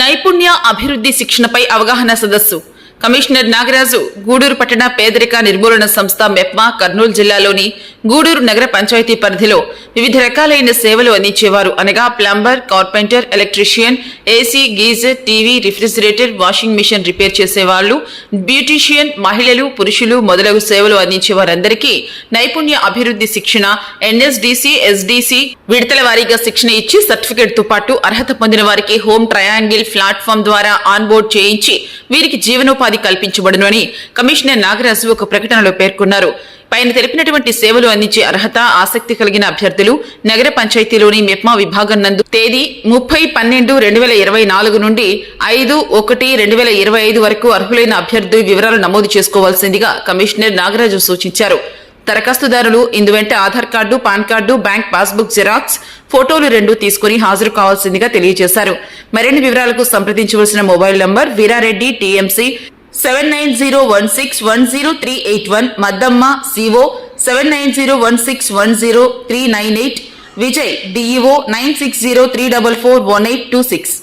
నైపుణ్య అభివృద్ధి శిక్షణపై అవగాహన సదస్సు. కమిషనర్ నాగరాజు గూడూరు పట్టణ పేదరిక నిర్మూలన సంస్థ మెప్మా కర్నూలు జిల్లాలోని గూడూరు నగర పంచాయతీ పరిధిలో వివిధ రకాలైన సేవలు అందించేవారు. అనగా plumber carpenter electrician AC geyser TV refrigerator washing machine repair చేసేవాళ్ళు బ్యూటీషియన్ మహిళలు పురుషులు మొదలగు సేవలు అందించే వారందరికీ నైపుణ్య అభివృద్ధి శిక్షణ ఎన్ఎస్డిసి ఎస్డిసి విడతల వారీగా శిక్షణ ఇచ్చి సర్టిఫికేట్తో పాటు అర్హత పొందిన వారికి హోమ్ ట్రయాంగిల్ ప్లాట్ఫామ్ ద్వారా ఆన్బోర్డ్ చేయించి వీరికి జీవనోపాధి కల్పించబడును అని కమిషనర్ నాగరాజు ఒక ప్రకటనలో పేర్కొన్నారు. పైన తెలిపినటువంటి సేవలు అందించే అర్హత ఆసక్తి కలిగిన అభ్యర్థులు నగర పంచాయతీలోని మెప్మా విభాగం నందు తేదీ ముప్పై పన్నెండు రెండు వేల ఇరవై నాలుగు నుండి ఐదు ఒకటి రెండు వేల ఇరవై ఐదు వరకు అర్హులైన అభ్యర్థి వివరాలు నమోదు చేసుకోవాల్సిందిగా కమిషనర్ నాగరాజు సూచించారు. దరఖాస్తుదారులు ఇందువెంట Aadhaar card PAN card bank passbook xerox ఫోటోలు రెండు తీసుకుని హాజరు కావాల్సిందిగా తెలియజేశారు. మరిన్ని వివరాలకు సంప్రదించవలసిన mobile number Veerareddy TMC seven nine zero one six one zero three eight one Maddamma CO seven nine zero one six one zero three nine eight Vijay DEO nine six zero three double four one eight two six